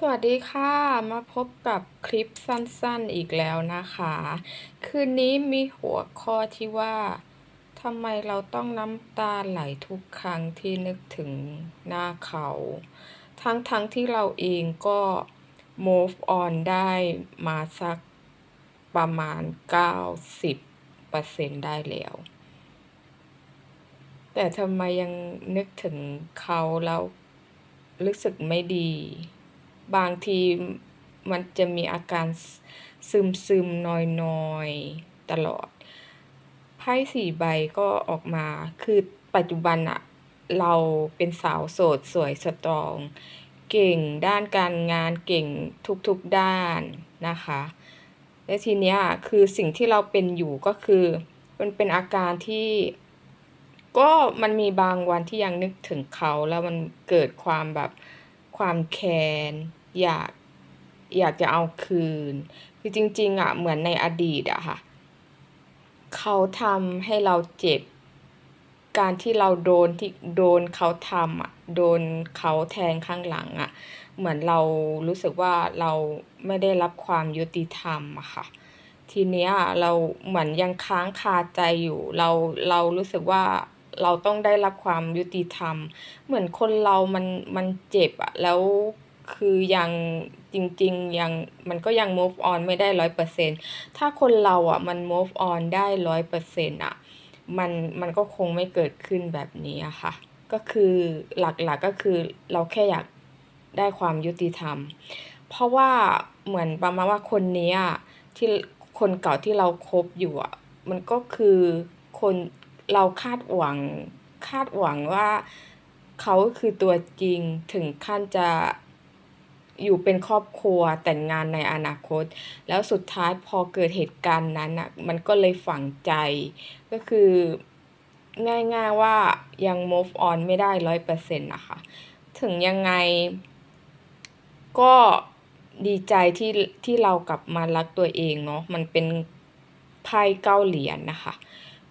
สวัสดีค่ะ มาพบกับคลิปสั้นๆอีกแล้วนะคะ คืนนี้มีหัวข้อที่ว่าทำไมเราต้องน้ำตาไหลทุกครั้งที่นึกถึงหน้าเขา ทั้งๆทที่เราเองก็ move on ได้มาสักประมาณ 90%ได้แล้ว แต่ทำไมยังนึกถึงเขาแล้วรู้สึกไม่ดี บางทีมันจะมีอาการซึมซึมนอยนอยตลอด ไพ่สี่ใบก็ออกมา คือปัจจุบันอะเราเป็นสาวโสดสวยสตรอง เก่งด้านการงานเก่งทุกๆด้านนะคะ และทีเนี้ยคือสิ่งที่เราเป็นอยู่ก็คือ มันเป็นอาการที่ก็มันมีบางวันที่ยังนึกถึงเขาแล้วมันเกิดความแบบ ความแค้นอยากอยากจะเอาคืน คือจริงๆอะเหมือนในอดีตอะค่ะ เขาทำให้เราเจ็บ การที่เราโดนที่โดนเขาทำอะโดนเขาแทงข้างหลังอะ เหมือนเรารู้สึกว่าเราไม่ได้รับความยุติธรรมอะค่ะ ทีเนี้ยเราเหมือนยังค้างคาใจอยู่ เราเรารู้สึกว่า เราต้องได้รับความยุติธรรม เหมือนคนเรามันมันเจ็บอะแล้วคือยังจริงๆยังมันก็ยัง move on ไม่ได้ร้อยเปอร์เซ็นถ้าคนเราอะมัน move on ได้ร้อยเปอร์เซ็นอะมันมันก็คงไม่เกิดขึ้นแบบนี้อะค่ะ ก็คือหลักๆกก็คือเราแค่อยากได้ความยุติธรรม เพราะว่าเหมือนประมาณว่าคนนี้อะที่คนเก่าที่เราคบอยู่อะมันก็คือคน เราคาดหวังคาดหวังว่าเขาคือตัวจริงถึงขั้นจะอยู่เป็นครอบครัวแต่งงานในอนาคต แล้วสุดท้ายพอเกิดเหตุการณ์นั้นอะมันก็เลยฝังใจ ก็คือง่ายๆว่ายัง move on ไม่ได้ร้อยเปอร์เซ็นต์นะคะ ถึงยังไง ก็ดีใจที่ที่เรากลับมารักตัวเองเนาะมันเป็นไพ่เก้าเหรียญนนะคะ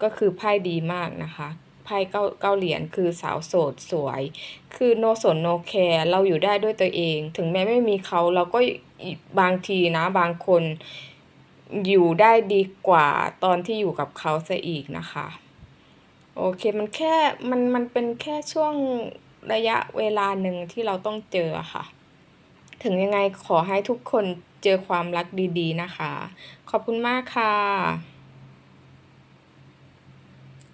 ก็คือไพ่ดีมากนะคะไพ่เก้าเก้าเหรียญคือสาวโสดสวย คือโนสนโนแคร์เราอยู่ได้ด้วยตัวเอง ถึงแม้ไม่มีเขาเราก็บางทีนะบางคนอยู่ได้ดีกว่าตอนที่อยู่กับเขาซะอีกนะคะ โอเคมันแค่มันมันเป็นแค่ช่วงระยะเวลาหนึ่งที่เราต้องเจอค่ะ ถึงยังไงขอให้ทุกคนเจอความรักดีๆนะคะ ขอบคุณมากค่ะ